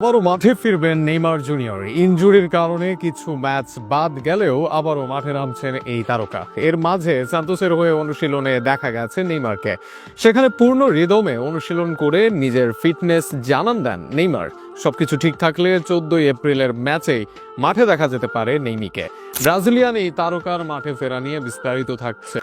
আবারও মাঠে ফিরবেন নেইমার জুনিয়র। ইনজুরির কারণে কিছু ম্যাচ বাদ গেলেও আবারও মাঠে নামছেন এই তারকা। এর মাঝে সান্তোসের হয়ে অনুশীলনে দেখা গেছে নেইমারকে। সেখানে পূর্ণ রিদমে অনুশীলন করে নিজের ফিটনেস জানান দেন নেইমার। সবকিছু ঠিক থাকলে চোদ্দই এপ্রিলের ম্যাচেই মাঠে দেখা যেতে পারে নেইমিকে। ব্রাজিলিয়ান এই তারকার মাঠে ফেরা নিয়ে বিস্তারিত থাকছে।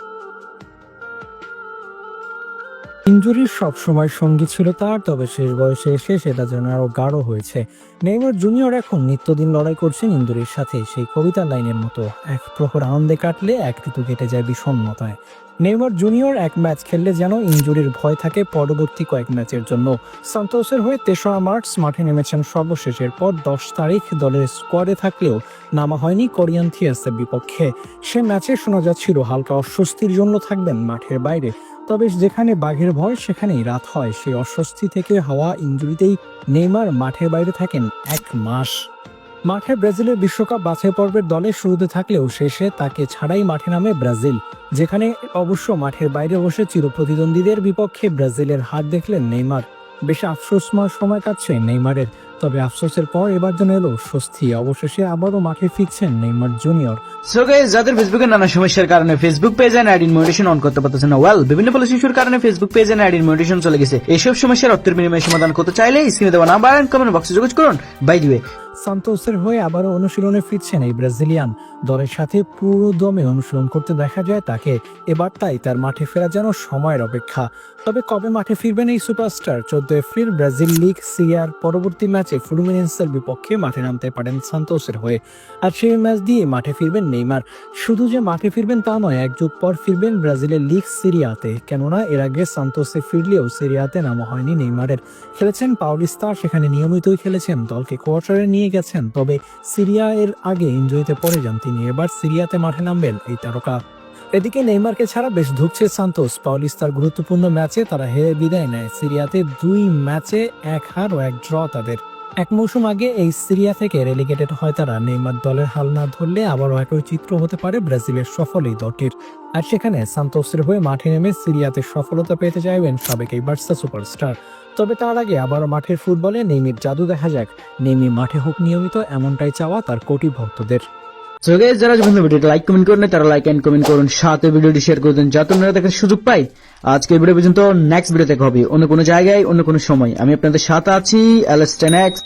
ইঞ্জুরির সবসময় সঙ্গী ছিল তার, তবে শেষ বয়সে এসে সেটা যেন আরও গাঢ় হয়েছে। নেইমার জুনিয়র এখন নিত্যদিন লড়াই করছেন ইঞ্জুরির সাথে। সেই কবিতার লাইনের মতো এক প্রহর আনন্দে কাটলে এক ঋতু কেটে যায় বিষণ্ণতায়। নেইমার জুনিয়র এক ম্যাচ খেললে যেন ইঞ্জুরির ভয় থাকে পরবর্তী কয়েক ম্যাচের জন্য। সান্তোসের হয়ে তেসরা মার্চ মাঠে নেমেছেন সর্বশেষের পর দশ তারিখ দলের স্কোয়াডে থাকলেও নামা হয়নি কোরিয়ান থিয়াসের বিপক্ষে। সে ম্যাচে শোনা যাচ্ছিল হালকা অস্বস্তির জন্য থাকবেন মাঠের বাইরে। তবে যেখানে বাঘের ভয়, সেখানেই রাত হয়। সেই অস্বস্তি থেকে হওয়া ইঞ্জুরিতেই নেইমার মাঠের বাইরে থাকেন এক মাস। মাঠে ব্রাজিলের বিশ্বকাপ বাছাই পর্বের দলে শুরুতে থাকলেও শেষে তাকে ছাড়াই মাঠে নামে ব্রাজিল, যেখানে অবশ্য মাঠের বাইরে বসে চিরপ্রতিদ্বন্দ্বীদের বিপক্ষে ব্রাজিলের হাত দেখলেন নেইমার। বেশ আফসোসময় সময় কাটছে নেইমারের। তবে আফসোসের পর এবার যেন এলো স্বস্তি। অবশেষে আবারও মাঠে ফিরছেন নেইমার জুনিয়র। সো গাইস যাদের ফেসবুকে নানা সমস্যার কারণে Facebook page and ID motivation on করতে পারতেছেন না ওয়েল বিভিন্ন পলিসি ইস্যুর কারণে Facebook page and ID motivation চলে গেছে। এইসব সমস্যার অর্থের বিনিময়ে সমাধান করতে চাইলে স্ক্রিনে দেওয়া নাম্বার এন্ড কমেন্ট বক্সে যোগাযোগ করুন। বাই সান্তোসের হয়ে আবারও অনুশীলনে ফিরছেন এই ব্রাজিলিয়ান। দলের সাথে পুরো দমে অনুশীলন করতে দেখা যায় তাকে। এবার তাই তার মাঠে ফেরা যেন সময়ের অপেক্ষা। তবে কবে মাঠে ফিরবেন এই সুপারস্টার? চোদ্দ এপ্রিল ব্রাজিল লিগ সিরিয়ার পরবর্তী ম্যাচে ফ্লুমিনেন্সের বিপক্ষে মাঠে নামতে পারেন সান্তোসের হয়ে। আর সেই ম্যাচ দিয়ে মাঠে ফিরবেন নেইমার। শুধু যে মাঠে ফিরবেন তা নয়, এক যুগ পর ফিরবেন ব্রাজিলের লিগ সিরিয়াতে কেননা, এর আগে সান্তোসে ফিরলেও সিরিয়াতে নামা হয়নি নেইমারের। খেলেছেন পাউলিস্তা সেখানে নিয়মিতই খেলেছেন। দলকে কোয়ার্টারে নিয়ে গেছেন, তবে সিরিয়া এর আগে ইঞ্জুরিতে পড়ে যান তিনি। এবার সিরিয়াতে মাঠে নামবেন এই তারকা। এদিকে নেইমারকে ছাড়া বেশ ধুকছে সান্তোস। পাউলিস্তার গুরুত্বপূর্ণ ম্যাচে তারা হেরে বিদায় নেয়। সিরিয়াতে দুই ম্যাচে এক হার ও এক ড্র তাদের। এক মৌসুম আগে এই সিরিয়া থেকে রেলিগেটেড হয় তারা। নেইমার দলের হাল না ধরলে আবারও একই চিত্র হতে পারে ব্রাজিলের সফল এই দলটির। আর সেখানে সান্তোসের হয়ে মাঠে নেমে সিরিয়াতে সফলতা পেতে চাইবেন সাবেক এই বার্সা সুপারস্টার। তবে তার আগে আবারও মাঠের ফুটবলে নেইমির জাদু দেখা যাক। নেইমি মাঠে হোক নিয়মিত এমনটাই চাওয়া তার কোটি ভক্তদের। সো যারা যখন ভিডিওটি লাইক কমেন্ট করেন তারা লাইক এন্ড কমেন্ট করুন, সাথে ভিডিওটি শেয়ার করে যাতে আপনারা দেখার সুযোগ পাই। আজকে ভিডিও পর্যন্ত নেক্সট ভিডিও দেখা হবে। অন্য কোনো জায়গায়, অন্য কোনো সময়। আমি আপনাদের সাথে আছি এক্স